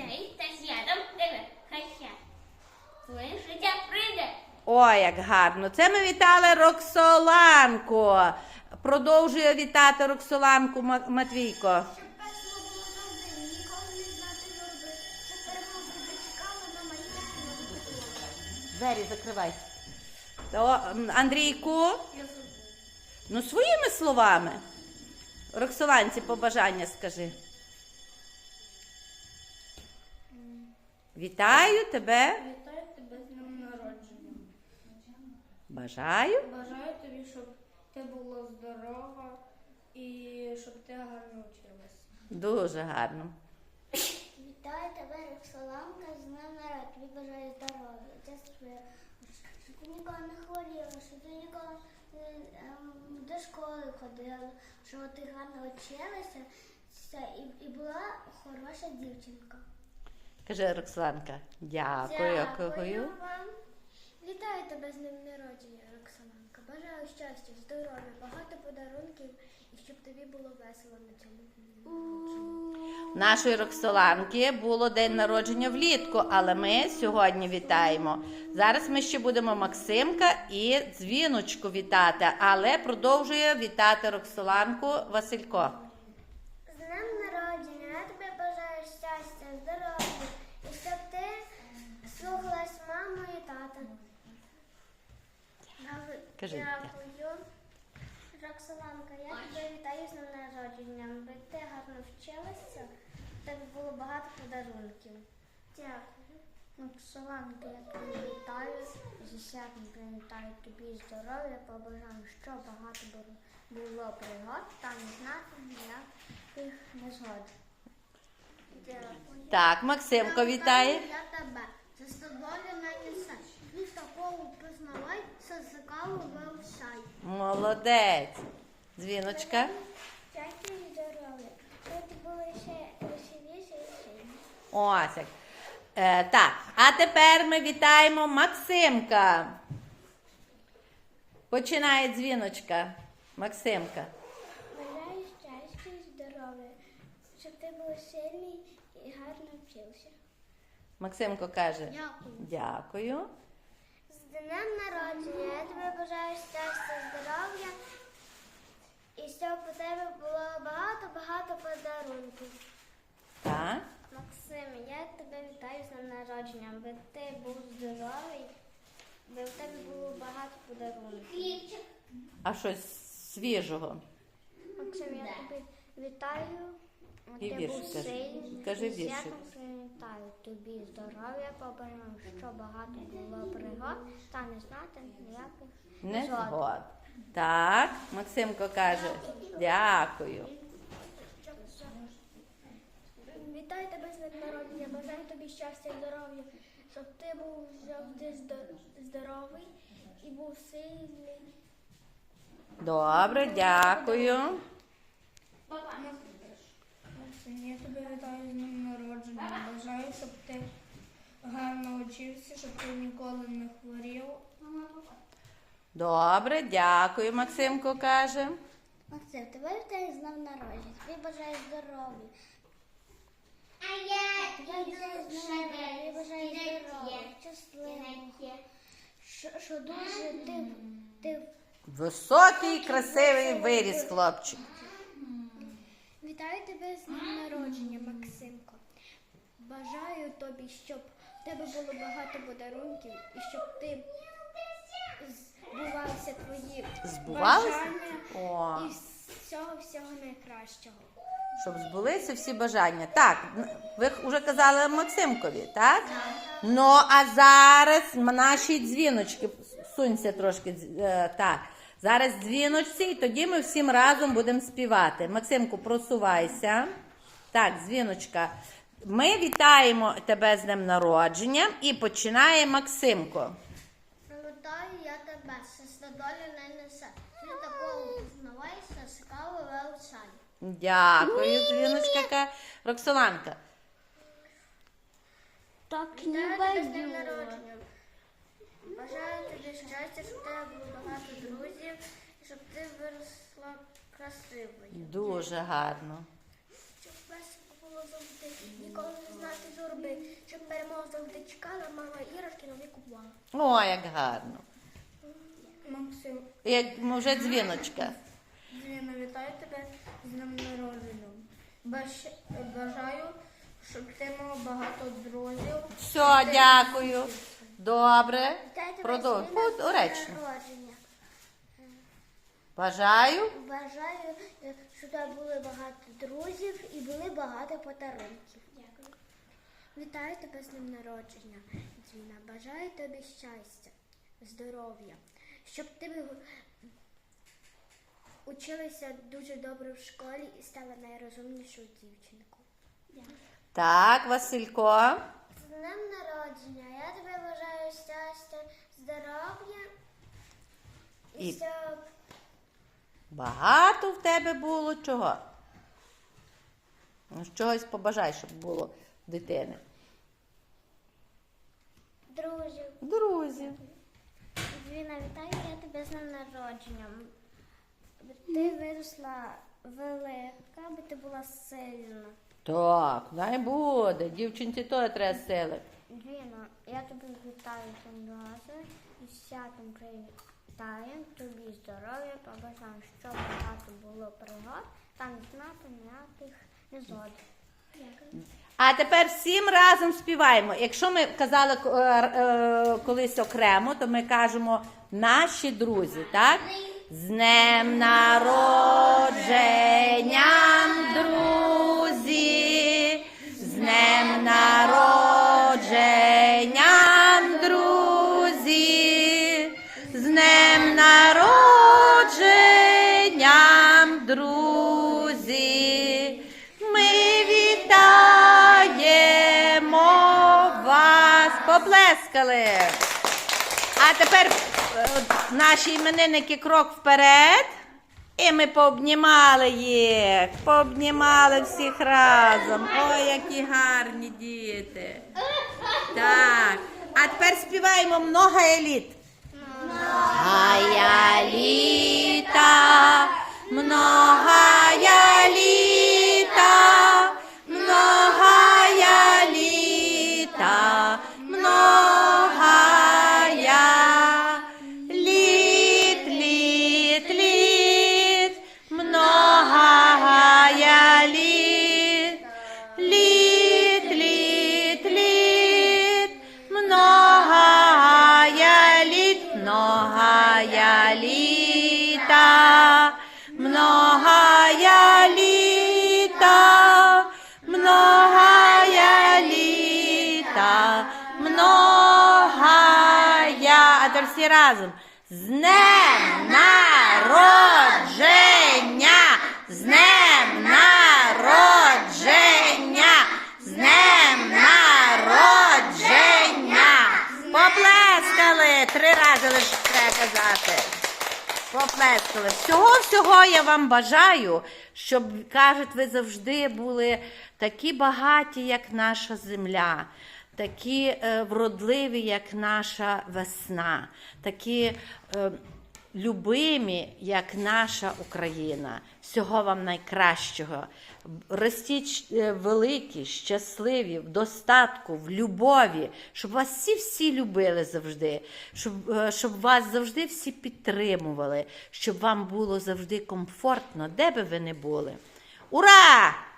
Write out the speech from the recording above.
Та тебе. Прийде. Ой, як гарно. Це ми вітали Роксоланку. Продовжує вітати Роксоланку Матвійко. Двері закривай. То, Андрійку, ну своїми словами. Роксоланці побажання скажи. Вітаю тебе. Вітаю тебе з днем народження. Бажаю. Бажаю тобі, щоб ти була здорова і щоб ти гарно вчилась. Дуже гарно. Вітаю тебе, Роксоланка, з днем народження. Тобі бажаю здоров'я, щасливо, щоб ти ніколи не хворіла, щоб ти ніколи е, ем, до школи ходила, щоб ти гарно вчилася і, і була хороша дівчинка. Каже Роксоланка. Дякую. Дякую. вам. Вітаю тебе з днем народження, Роксоланка. Бажаю щастя, здоров'я, багато подарунків і щоб тобі було весело на цьому дні. Нашої Роксоланки було день народження влітку, але ми сьогодні вітаємо. Зараз ми ще будемо Максимка і дзвіночку вітати, але продовжує вітати Роксоланку Василько. З днем народження, я тобі бажаю щастя, здоров'я і щоб ти слухалась маму і тата. Кажи, Дякую. Роксоланка, я тебе вітаю з днем народження. Би ти гарно вчилася, тебе було багато подарунків. Дякую. Роксоланка, я тебе вітаю. Зі святом привітаю тобі здоров'я, побажаю, що багато було, пригод та не знати ніяких незгод. Дякую. Так, Максимко вітає. Я тебе за собою нанесе. Від такого признавай, сосикаву вивчай. Молодець. Дзвіночка. Щастя і здоров'я. Ти були ще веселіше і. Ось як. Е, так, а тепер ми вітаємо Максимка. Починає дзвіночка. Максимка. Бажаю щастя і здоров'я, щоб ти був сильний і гарно вчився. Максимко каже. Дякую. Дякую. Днем народження я тобі бажаю щастя, здоров'я і щоб у тебе було багато-багато подарунків. Так. Максим, я тебе вітаю з днем народження, аби ти був здоровий, аби в тебе було багато подарунків. А щось свіжого. Максим, я тебе вітаю. І вірш кажи. Кажи І віршик. привітаю тобі здоров'я, побажаю, що багато було пригод, та не знати ніяких Не згод. згод. Так, Максимко каже. Дякую. Вітаю тебе з днем народження, бажаю тобі щастя і здоров'я, щоб ти був завжди здоровий і був сильний. Добре, дякую. Максим, я тебе вітаю з днем народження. Бажаю, щоб ти гарно вчився, щоб ти ніколи не хворів. Добре, дякую, Максимко каже. Максим, тебе вітаю з днем народження, тобі бажаю здоров'я. А я Тобі тобі бажаю здоров'я, щасливого. Що, що дуже ти, ти Високий, красивий виріс, хлопчик. Вітаю тебе з днем народження, Максимко. Бажаю тобі, щоб в тебе було багато подарунків і щоб ти збувалися твої Збувалися? бажання О. і всього всього найкращого. Щоб збулися всі бажання. Так, ви вже казали Максимкові, так? Ну, а зараз наші дзвіночки. Сунься трошки. е, так. Зараз дзвіночці, і тоді ми всім разом будемо співати. Максимку, просувайся. Так, дзвіночка. Ми вітаємо тебе з днем народження і починає Максимко. Привітаю я тебе, що долю не несе. Ти такого пізнавайся, скаво вивчай. Дякую, дзвіночка. Ка- Роксоланка. Так Вітаю тебе з днем народження. Бажаю тобі щастя, щоб тебе було багато друзів, і щоб ти виросла красивою. Дуже гарно. Було завжди, ніколи не знати журби, щоб перемога завжди чекала, мама іграшки нові купувала. О, як гарно. Максим, Як вже дзвіночка. Дзвіна, вітаю тебе з днем народження. Баж- Бажаю, щоб ти мав багато друзів. Все, дякую. Добре. Продовж. Доречно. народження. Бажаю. Бажаю, е, щоб тебе були багато друзів і були багато подарунків. Дякую. Вітаю тебе з днем народження, Дзвіна. Бажаю тобі щастя, здоров'я, щоб ти ви- училася дуже добре в школі і стала найрозумнішою дівчинкою. Дякую. Так, Василько. З днем народження. Я тобі бажаю щастя, здоров'я і, І- щоб Багато в тебе було чого? Ну, Чогось побажай, щоб було в дитини. друзів. Друзі. Звіна, вітаю я тебе з днем народження. Ти виросла велика, аби ти була сильна. Так, най буде. Дівчинці то треба сили. Звіна, я тебе вітаю цим разом і святом привітаю тобі здоров'я, побажаємо, щоб багато було пригод та не знати ніяких незгод. А тепер всім разом співаємо. Якщо ми казали е, е, колись окремо, то ми кажемо наші друзі, так? З днем народженням, Поплескали! А тепер е, наші іменинники крок вперед. І ми пообнімали їх, пообнімали всіх разом. Ой, які гарні діти. Так. А тепер співаємо много еліт. Многая літа, многая літа, многая літа, многая літа, многая. А тепер всі разом. З днем народження! З днем народження! З днем народження! Поплескали! Три рази лише треба казати. Поплескали. Всього всього я вам бажаю, щоб кажуть, ви завжди були такі багаті, як наша земля, такі е, вродливі, як наша весна, такі е, любимі, як наша Україна. Всього вам найкращого. Ростіть е, великі, щасливі, в достатку, в любові, щоб вас всі всі любили завжди, щоб, е, щоб вас завжди всі підтримували, щоб вам було завжди комфортно, де би ви не були. Ура!